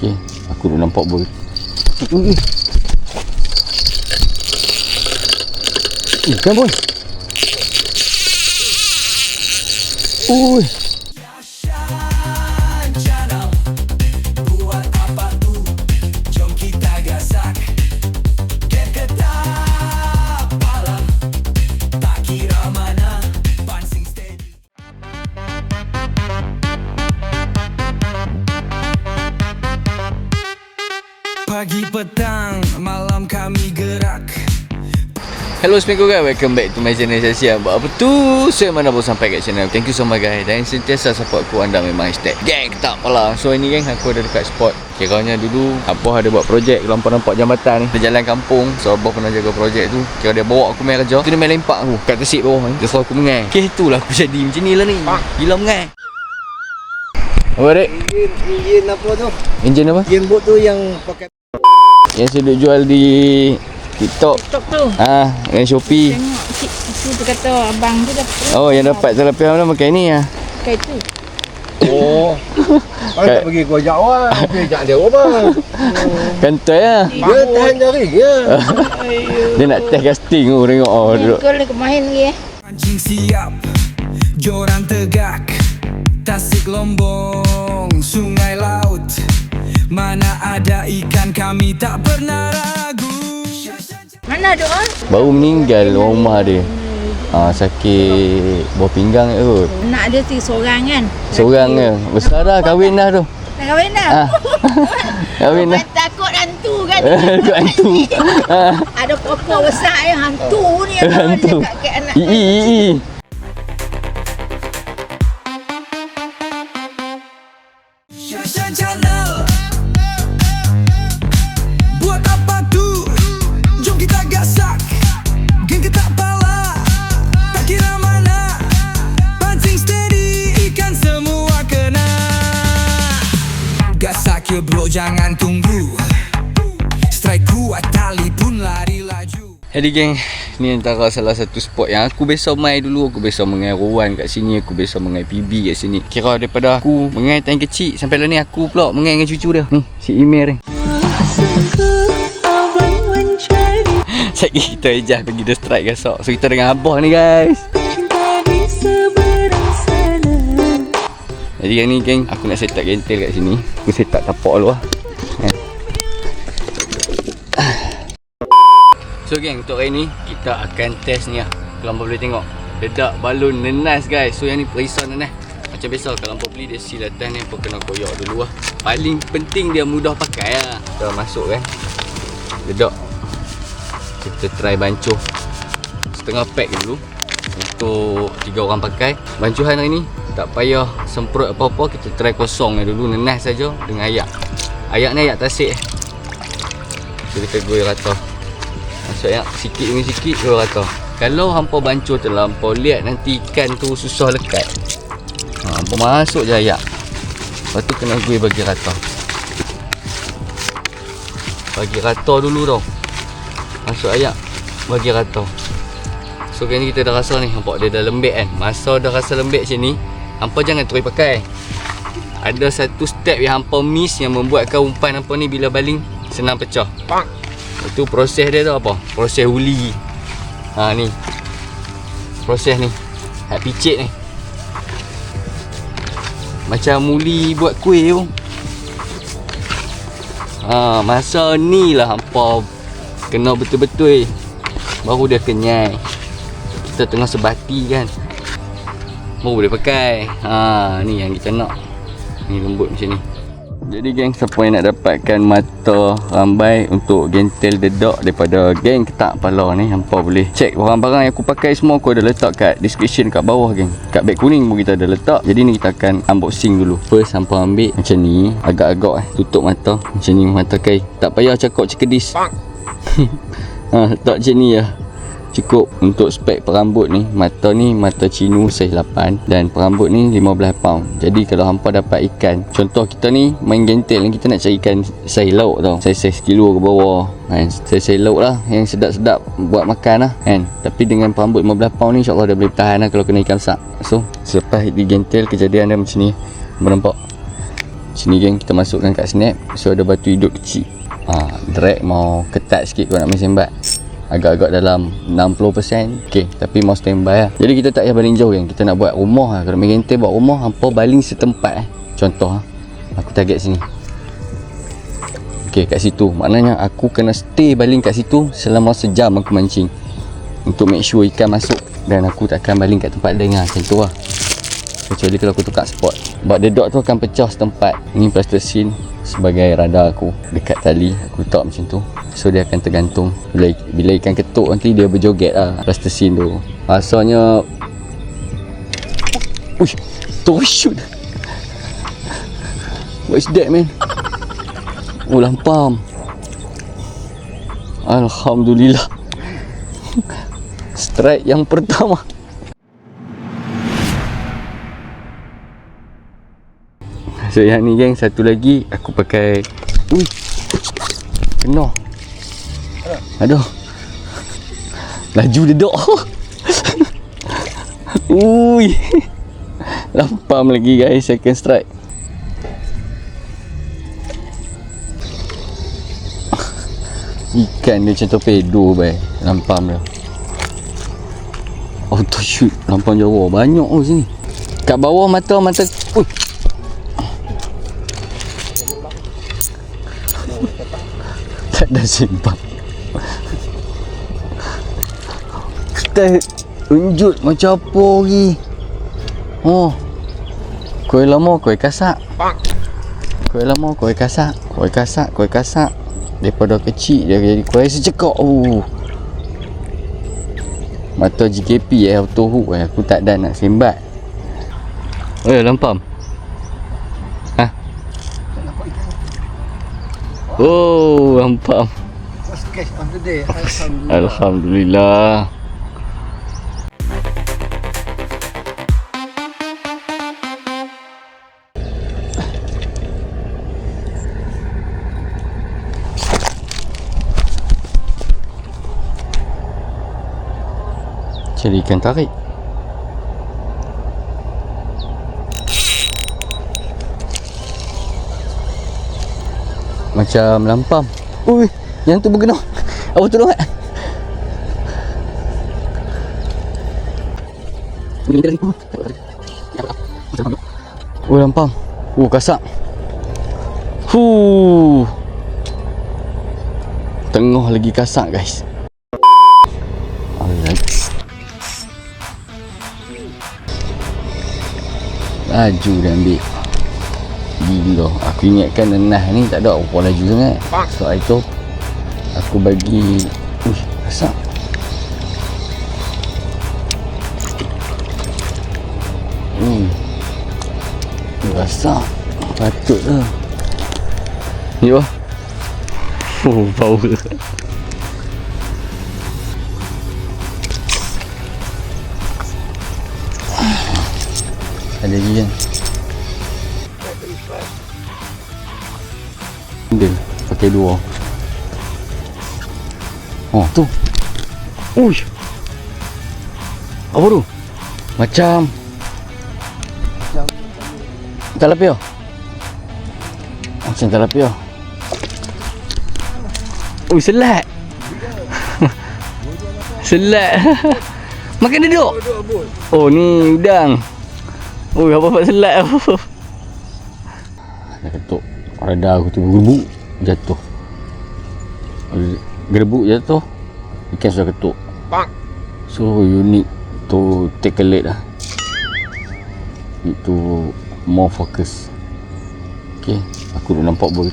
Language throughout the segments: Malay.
Okey, aku dah nampak bol. Ui. Ikan boy. Ui. Hello Assalamualaikum guys Welcome back to my channel Syasian Buat apa tu? Saya mana pun sampai kat channel. Thank you so much guys. Dan sentiasa support aku. Anda memang hashtag Gang tak apalah. So ini geng Aku ada dekat spot. Kiranya dulu Abah ada buat projek Nampak-nampak jambatan ni. Dia jalan kampung. So Abah pernah jaga projek tu. Kira dia bawa aku main kerja. Tu dia main lempak aku. Kat tasik bawah ni. Dia suruh aku mengai. Okay itulah aku jadi. Macam ni lah ni. Gila mengai. Apa dek? Engine apa tu? Enjin apa? Engine boat tu yang pakai Yang saya duk jual di TikTok Tok tu. Ah, dengan Shopee Tengok cik itu tu kata abang tu dapat. Oh yang dapat terapi mana pakai ni ah. Pakai tu. Oh. Kalau tak pergi kau ajak orang, pergi ajak dia orang. Kantoi lah Dia tahan jari ya. Dia nak test casting tu tengok oh Ni duduk kau lagi main lagi eh. Pancing siap Joran tegak Tasik lombong Sungai laut Mana ada ikan kami tak pernah ragu Mana ada ah? Baru meninggal orang rumah dia ah, Sakit buah pinggang tu Nak dia tu seorang kan. Seorang ke Besar dah kahwin dah tu Nak kahwin dah. ah. Kahwin dah takut hantu kan. Ikut hantu. Ada papa besar yang hantu ni. Hantu ii Jadi geng Ni antara salah satu spot yang aku biasa main dulu. Aku biasa mengai Rowan kat sini Aku biasa mengai PB kat sini. Kira daripada aku mengai time kecil Sampai lah ni aku pula mengai dengan cucu dia. Ni si Imir ni. Sekali kita ejah pergi the strike gasok So kita dengan abah ni guys. Jadi yang ni geng Aku nak set up gentel kat sini. Aku set up tapak dulu lah So geng. Untuk hari ni Kita akan test ni lah. Kalau boleh tengok. Dedak balon nenas guys. So yang ni perisau nenas Macam biasa kalau hampa beli dia seal atas ni Hampa kena koyak dulu lah. Paling penting dia mudah pakai lah. Kita masuk kan Dedak Kita try bancuh. Setengah pack dulu. Untuk tiga orang pakai. Bancuhan hari ni Tak payah semprot apa-apa. Kita try kosong ni dulu Nenas saja Dengan ayak. Ayak ni ayak tasik So kita goyang rata Ayak sikit demi sikit Goyang rata Kalau hampa bancuh terlampau Lihat nanti ikan tu susah lekat. Ha, Hampa masuk je ayak. Lepas tu kena goyang bagi rata. Bagi rata dulu tau. Masuk ayak Bagi rata. So kali ni kita dah rasa ni Nampak dia dah lembek kan? Masa dah rasa lembek macam ni Hampa jangan terus pakai. Ada satu step yang hampa miss Yang membuatkan umpan hampa ni Bila baling Senang pecah Itu proses dia tu apa? Proses uli Ha ni. Proses ni. Hak picit ni. Macam uli buat kuih tu. Ha, masa ni lah hampa kena betul-betul. Baru dia kenyai. Kita tengah sebati kan. Baru boleh pakai. Ha ni yang kita nak. Ni lembut macam ni jadi geng siapa yang nak dapatkan mata rambai untuk gentel dedak daripada geng ketak pala ni hampa boleh check barang-barang yang aku pakai semua aku ada letak kat description kat bawah geng. Kat beg kuning pun kita ada letak. Jadi ni kita akan unboxing dulu. First hampa ambil macam ni agak-agak eh tutup mata. Macam ni mata kai tak payah cakap cekedis ha, letak macam ni lah Cukup untuk spek perambut ni Mata ni mata cinu saiz 8 Dan perambut ni 15 pound. Jadi kalau hampa dapat ikan Contoh kita ni main gentel Kita nak cari ikan saiz lauk tau. Saiz-saiz kilo ke bawah. Kan? Saiz-saiz lauk lah Yang sedap-sedap buat makan lah kan? Tapi dengan perambut 15 pound ni InsyaAllah dah boleh tahan lah Kalau kena ikan sak So selepas di gentel kejadian dia macam ni. Nampak Sini geng kita masukkan kat snap. So ada batu hidup kecil. Ha, Drag mau ketat sikit kau nak main sembat Agak-agak dalam 60% Okay Tapi mau standby lah. Jadi kita tak payah baling jauh kan Kita nak buat rumah lah. Kalau main rental buat rumah Hampa baling setempat eh. Contoh lah. Aku target sini. Okay kat situ. Maknanya aku kena stay baling kat situ Selama sejam aku mancing. Untuk make sure ikan masuk Dan aku takkan baling kat tempat lain lah. Macam tu lah Kecuali kalau aku tukar spot. Sebab the dot tu akan pecah setempat. Ini plasticine Sebagai radar aku Dekat tali. Aku letak macam tu. So dia akan tergantung. Bila, bila ikan ketuk nanti dia berjoget lah Plasticine tu. Asalnya Uish To shoot What is that man? Oh lampam. Alhamdulillah. Strike yang pertama So yang ni geng Satu lagi Aku pakai. Ui. Kena. Aduh. Laju dedok Ui. Lampam lagi guys Second strike. Ikan dia macam torpedo bay Lampam dia. Auto shoot Lampam Jawa. Banyak oh sini. Kat bawah mata mata. Ui tak ada simpang kita unjut macam apa lagi? Oh. Kuih lama kuih kasak. Kuih lama kuih kasak. Kuih kasak kuih kasak. Daripada kecil dia jadi kuih secekok oh. mata GKP eh auto hook eh. Aku tak ada nak sembat eh lampam Oh, lampam. First catch of the day. Alhamdulillah. Alhamdulillah. Cari ikan tarik. Macam lampam. Ui, yang tu berkena. Apa tolong tak? Oh lampam. Oh kasak. Hu. Tengah lagi kasak guys. Laju dia ambil Gila Aku ingatkan nenah ni tak ada apa laju sangat. So hari tu Aku bagi Uish Kasar Hmm. Kasar Patut lah. Ni apa? Oh power. Ada lagi kan Dua Oh. Tu. Uish. Apa tu? Macam. Talapia. Macam talapia. Ui selat. Selat. Makan duduk. Oh ni udang. Ui apa buat selat. Dah ketuk. Radar aku tu gerbuk Jatuh. Gerbuk jatuh Ikan sudah ketuk. So you need to take a lead lah. Need to more focus. Okay Aku dah nampak boy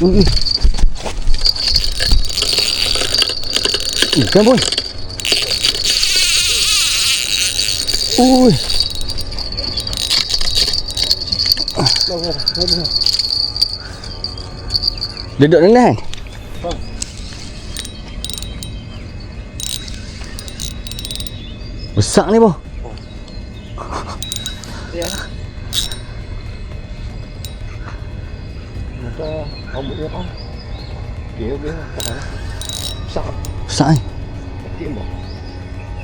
Tunggu Ikan boy. Ui Duduk renang Besar ni boh Mata rambut dia apa? Okey, okey. Tahan. Besar. Besar mbak.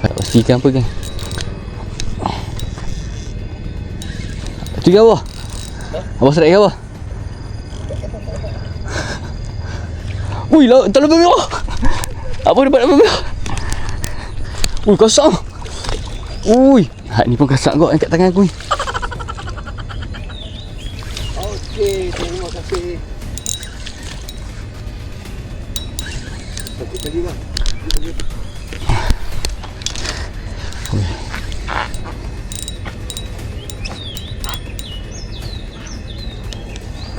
Tak pastikan apa kan Tu ikan apa? Apa serat ikan Ui, laut tak lebih merah. Apa dapat lebih merah? Ui, kasar. Ui, hat ni pun kasar kot kat tangan aku ni. Okey, terima kasih. Tadi lah.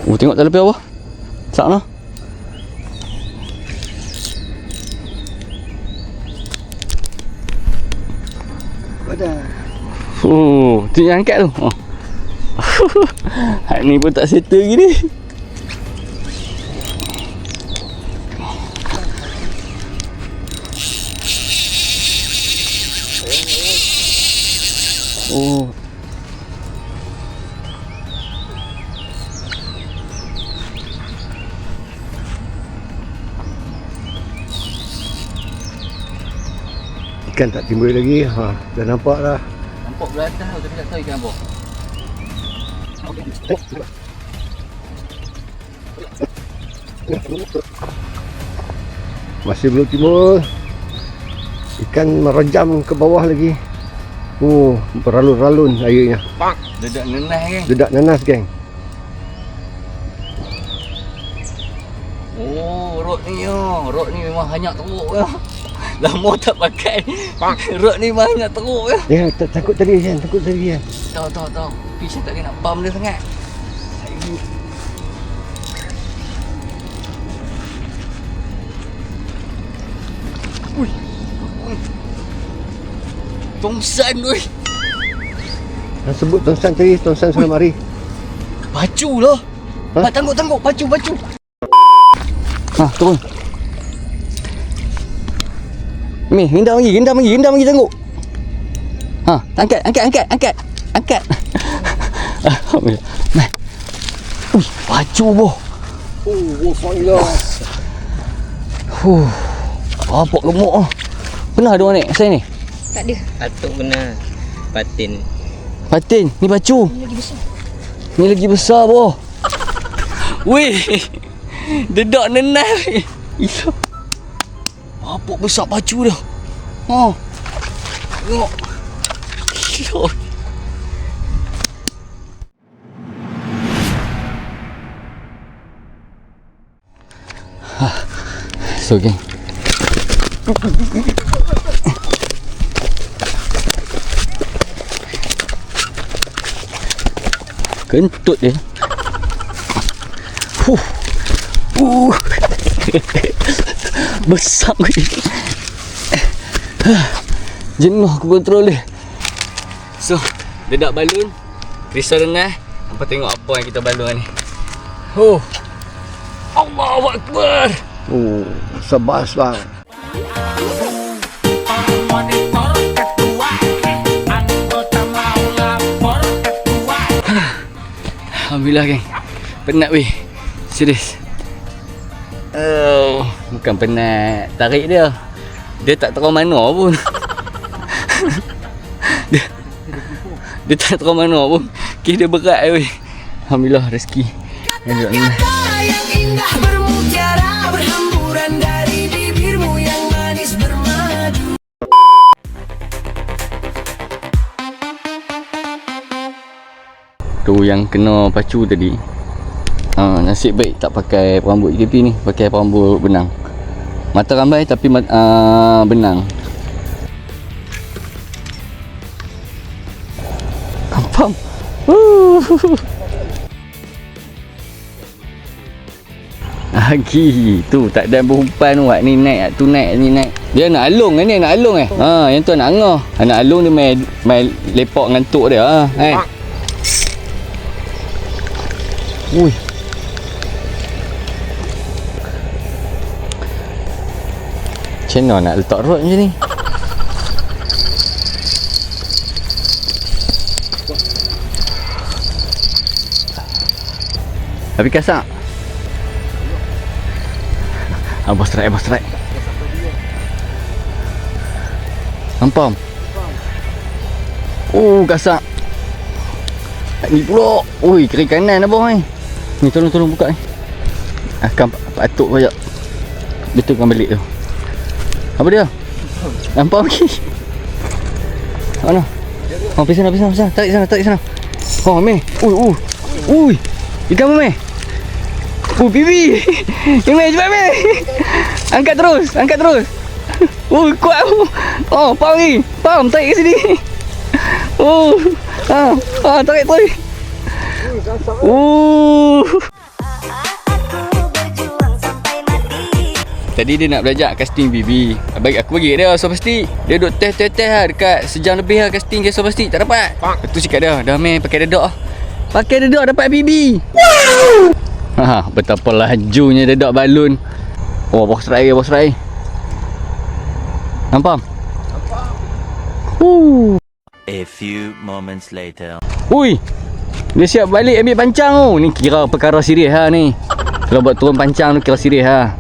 Oh, tengok tak lebih apa? Sana. Pada. Oh, tu yang angkat tu. Oh. Hat ni pun tak settle lagi ni. Ikan tak timbul lagi. Ha, dah nampak dah. Nampak tu tapi tak tahu ikan apa. Masih belum timbul. Ikan merejam ke bawah lagi. Oh, beralun-ralun airnya. Dedak nenah kan. Dedak nanas, geng. Oh, rod ni oh. Rod ni memang banyak teruk ya. Lama tak pakai. Rod ni banyak teruk ya. Ya, tak takut tadi kan, takut tadi kan. Tahu tahu tahu. Tapi saya tak nak pam dia sangat. Ui. Ui. Tongsan oi. Yang sebut Tongsan tadi, Tongsan sudah mari. Pacu lah. Ha? Ha? Tangguk tangguk pacu pacu. Ha, turun. Mi, gendam lagi, gendam lagi, gendam lagi tangguk. Ha, angkat, angkat, angkat, angkat. Angkat. Alhamdulillah. Mai. Ui, pacu boh. Oh, oh, failah. Huh. Apa gemuk ah. Pernah ada orang naik saya ni? Tak ada. Atuk benar Patin Patin, ni pacu. Ini lagi besar. Ni lagi besar boh. Weh. Dedak nenah. weh. Gila. Besar baju dia. Ha. Tengok. Lord. Ah. So geng Kentut dia Huh. Uh. Besar ni. Jenuh aku kontrol dia. So, dedak balun. Kristal rendah. Hampa tengok apa yang kita balun ni. Oh. Allahu Akbar. Oh, sebas bang. Alhamdulillah geng. Penat weh. Serius. Oh, bukan penat. Tarik dia. Dia tak tahu mana pun. dia, dia tak tahu mana pun. Kes dia berat weh. Alhamdulillah rezeki. Bermadu Tu yang kena pacu tadi. Ha, nasib baik tak pakai perambut EKP ni, pakai perambut benang. Mata rambai tapi uh, benang. Faham? Lagi tu tak ada berumpan tu ni naik tu naik ni naik. Dia nak alung ni nak alung eh. Ha yang tu nak angah. Nak alung dia main main lepak ngantuk dia ha. Eh. Ui. Macam mana nak letak rod macam ni? Tapi kasar. Ah, bos strike, bos strike. Nampak? Oh, kasar. Ni pula. Ui, kiri kanan bawah ni. Ni tolong tolong buka ni. Akan patuk banyak. Betulkan balik tu. Apa dia? Nampak lagi. Mana? Oh, pergi sana, pergi sana, pergi sana. Tarik sana, tarik sana. Oh, meh. Ui, ui. Ui. Ikan apa, meh? Oh, bibi. Yang meh, cepat, meh. Angkat terus, angkat terus. Oh, kuat. Oh, pam ni. Pam, tarik ke sini. Oh. Ha, ha, tarik, tarik. Oh. Tadi dia nak belajar casting BB Baik aku bagi dia so pasti Dia duduk test-test-test lah Dekat sejam lebih lah casting so pasti Tak dapat. Lepas tu cakap dia Dah main pakai dedok lah. Pakai dedok dapat BB ha, Betapa lajunya dedok balun. Oh bos rai bos rai Nampak? Nampak A few moments later. Ui Dia siap balik ambil pancang tu. Ni kira perkara serius ha ni. Kalau buat turun pancang tu kira serius ha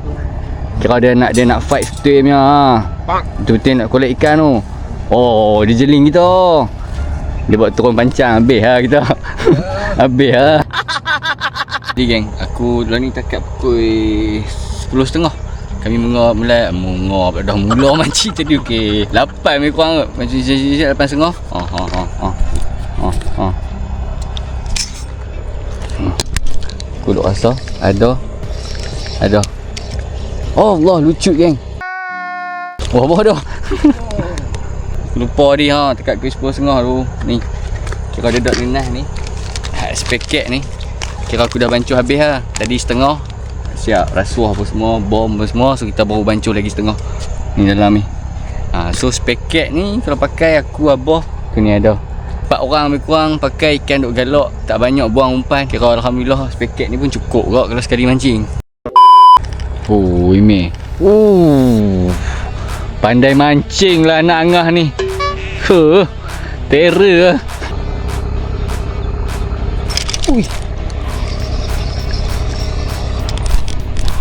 Kira dia nak dia nak fight stream nya ha. Betul-betul nak collect ikan tu. Oh dia jeling kita. Dia buat turun pancang habis ha kita. Habis ha. Jadi geng Aku dulu ni takat pukul 10.30 kami mengop mulai mengop dah mula mancing tadi okey. 8 lebih kurang kot. Mancing siap-siap 8 setengah. Ha ha ha ha. Ha ha. Hmm. Aku duk rasa ada ada Oh Allah lucu geng. Wah dah Aku lupa dia ha Dekat ke 10 setengah tu. Ni Kira dia duduk linah ni. Ha, Sepaket ni. Kira aku dah bancuh habis lah Tadi setengah. Siap rasuah apa semua Bom apa semua So kita baru bancuh lagi setengah. Ni dalam ni. Ha, So sepaket ni Kalau pakai aku abah ni ada. Empat orang lebih kurang Pakai ikan duk galak Tak banyak buang umpan. Kira Alhamdulillah Sepaket ni pun cukup kot Kalau sekali mancing. Oh, Ime. Oh. Pandai mancing lah anak angah ni. Huh. Terror lah. Ui.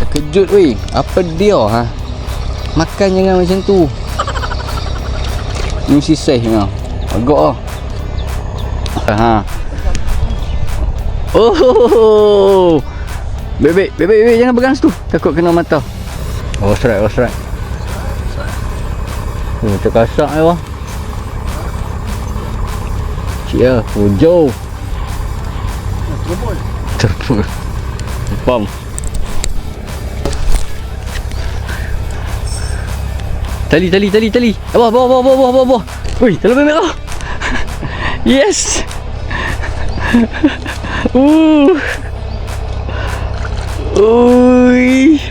Terkejut weh. Apa dia ha? Makan jangan macam tu. Ni mesti saiz ni. Agak lah. Ha. Oh. Bebek, bebek, bebek jangan pegang situ. Takut kena mata. Oh, strike, oh, strike. Oh, terkasak ni wah. Cik lah, hujau. Terbul. Pam. Tali, tali, tali, tali. Bawah, bawah, bawah, bawah, bawah, bawah. Ui, terlalu merah. yes. uh. Ui.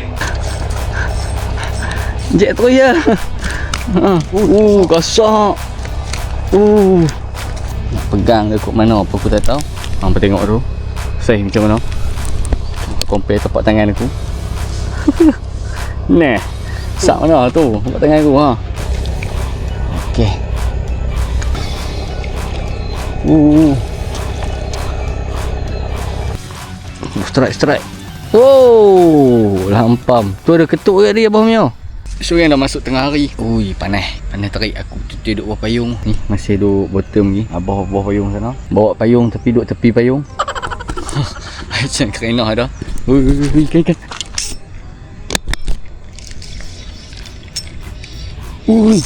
Jet terus ya. Ha. Uh, kasar. Uh. Nak pegang dia kot mana apa aku tak tahu. Hang ha, tengok dulu. Saiz macam mana. Compare tapak tangan aku. Nah. Sak mana tu? Tapak tangan aku ha. Okey. Uh. Strike strike. Oh, lampam. Tu ada ketuk kat dia bawah punya. So yang dah masuk tengah hari. Ui, panas. Panas terik aku tu duduk bawah payung. Ni masih duduk bottom lagi. Abah bawah payung sana. Bawa payung tapi duduk tepi payung. Macam kerana ada. Ui, ui, ui, ikan ikan. Ui.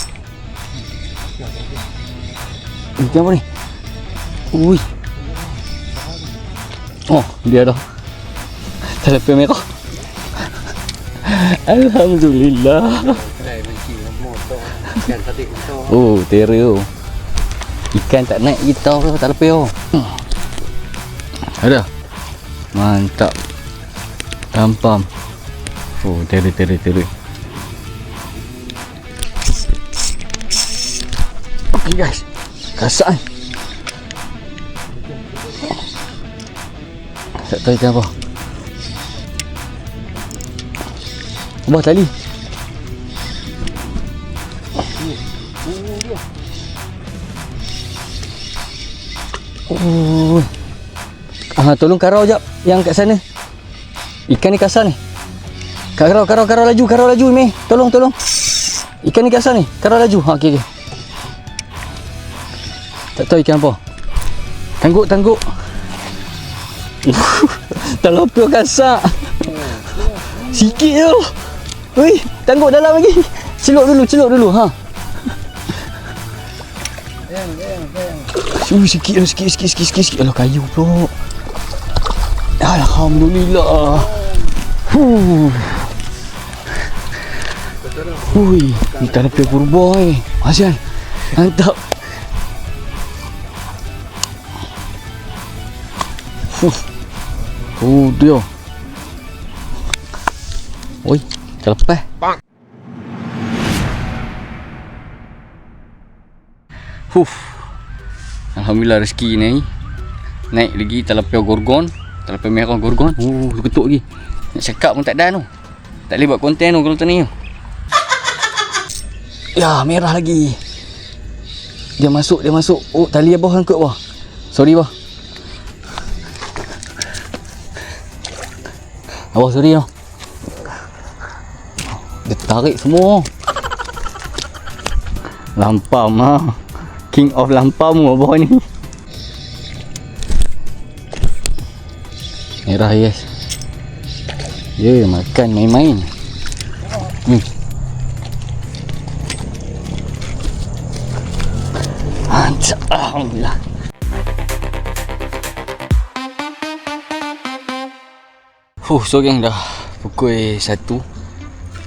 Ikan apa ni? Ui. Oh, dia dah. Telepon merah. Alhamdulillah. Oh, terror. Ikan tak naik kita tu, tak lepas oh. Hmm. Ada. Mantap. Tampam. Oh, terror, terror, terror. Okay guys. Kasar. Tak tahu ikan apa. Abah tali. Oh. Ah, tolong karau jap yang kat sana. Ikan ni kasar ni. Karau, karau, karau laju, karau laju ni. Tolong, tolong. Ikan ni kasar ni. Karau laju. Ha, okey, okey. Tak tahu ikan apa. Tangguk, tangguk. Tak lupa kasar. Sikit je. Ui, tangguk dalam lagi. Celup dulu, celup dulu ha. Ui, sikit lah, sikit, sikit, sikit, sikit, sikit. Alah, kayu pula. Alhamdulillah. Huh. Ui, ni tak ada pure boy. Asian. Mantap. Huh. Oh, dia. Oi, terlepas. Huh. Alhamdulillah rezeki ni. Naik lagi telapia gorgon. Telapia merah gorgon. Uh, ketuk lagi. Nak cakap pun tak ada tu. Tak boleh buat konten tu kalau tak ni tu. Ya, merah lagi. Dia masuk, dia masuk. Oh, tali abah angkut bawah Sorry bawah Abah sorry tau Dia tarik semua. Lampam ha King of lampam abah ni. Merah yes. Ya yeah, makan main-main. Hmm. Alhamdulillah. Fuh, so geng dah. Pukul 1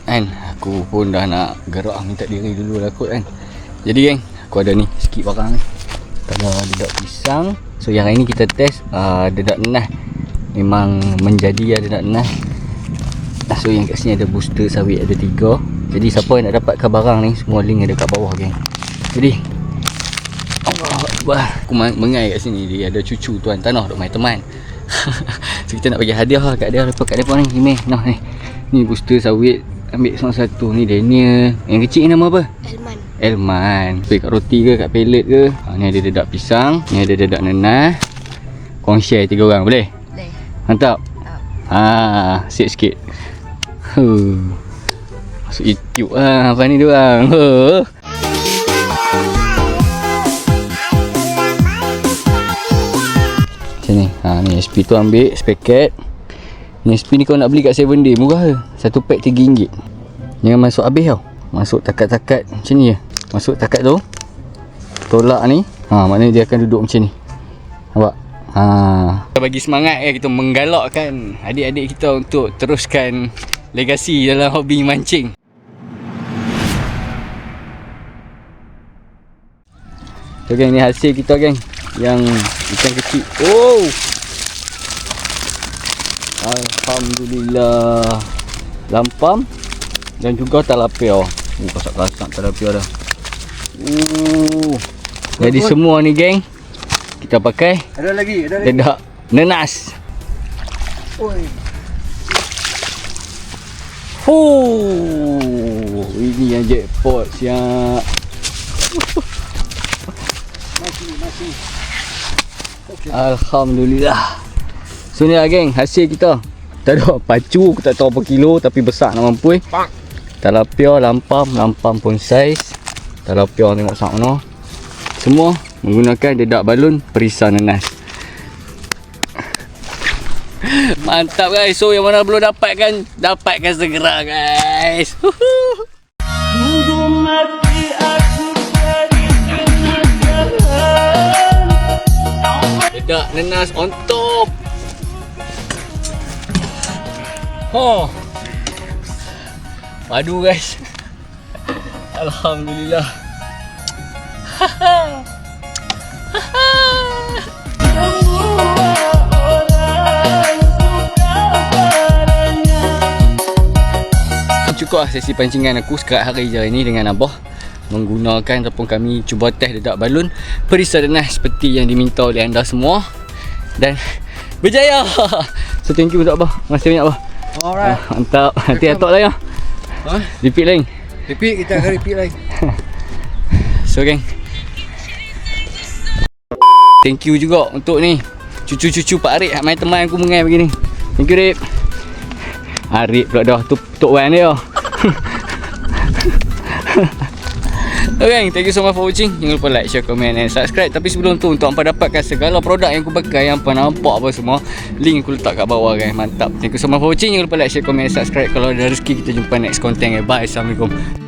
Kan, aku pun dah nak gerak minta diri dulu lah kot kan. Jadi geng, aku ada ni sikit barang ni. Ada dedak pisang. So yang hari ni kita test uh, dedak nenah Memang menjadi ya dedak nenah So yang kat sini ada booster sawit ada tiga. Jadi siapa yang nak dapatkan barang ni Semua link ada kat bawah geng. Jadi Allah Akbar. Aku mengai kat sini Dia ada cucu tuan. Tanah duk main teman. So kita nak bagi hadiah lah kat dia Lepas kat dia pun ni. Ni nah ni. Ni booster sawit Ambil seorang satu Ni Daniel Yang kecil ni nama apa? Elman Elman kat roti ke kat pellet ke ha, Ni ada dedak pisang Ni ada dedak nenah Korang share tiga orang boleh? Boleh. Mantap? Ha, siap sikit huh. Masuk YouTube lah Apa ni diorang huh. Macam ni ha, Ni SP tu ambil sepaket Ni SP ni kau nak beli kat 7 day Murah ke? Satu pack RM3 Jangan masuk habis tau. Masuk takat-takat macam ni je. Masuk takat tu. Tolak ni. Ha, Maknanya dia akan duduk macam ni. Nampak? Ha. Kita bagi semangat ya Kita menggalakkan Adik-adik kita untuk teruskan Legasi dalam hobi mancing. So geng ni hasil kita geng. Yang ikan kecil. Oh Alhamdulillah. Lampam Dan juga talapia Oh kasak-kasak talapia dah. Uh, Jadi semua ni geng Kita pakai Ada lagi, ada lagi. Dedak nenas. Oi. Huh, Ini yang jackpot siap. Alhamdulillah. So ni lah geng Hasil kita Tak ada pacu Aku tak tahu apa kilo Tapi besar nak mampu eh. Talapia lampam Lampam pun saiz. Talapia tengok sangat mana. Semua Menggunakan dedak balun Perisa nenas Mantap guys. So yang mana belum dapatkan Dapatkan segera guys. Dedak nenas on top Oh. Padu guys. Alhamdulillah. Cukup lah sesi pancingan aku sekarang hari je ni dengan Abah Menggunakan ataupun kami cuba test dedak balun Perisa denas seperti yang diminta oleh anda semua. Dan berjaya. So thank you untuk Abah. Terima kasih banyak Abah Alright. ah, Mantap. Nanti atok lah ya Ha? Repeat lain Repeat kita akan repeat lagi. So geng. Thank you juga untuk ni. Cucu-cucu Pak Arif Main teman aku mengai begini. Thank you Rip. Arif pula dah Tu Tok Wan dia Okay, thank you so much for watching. Jangan lupa like, share, komen and subscribe. Tapi sebelum tu untuk hampa dapatkan segala produk yang aku pakai, yang hampa nampak apa semua, link aku letak kat bawah kan. Mantap. Thank you so much for watching. Jangan lupa like, share, komen and subscribe. Kalau ada rezeki kita jumpa next content. Bye. Assalamualaikum.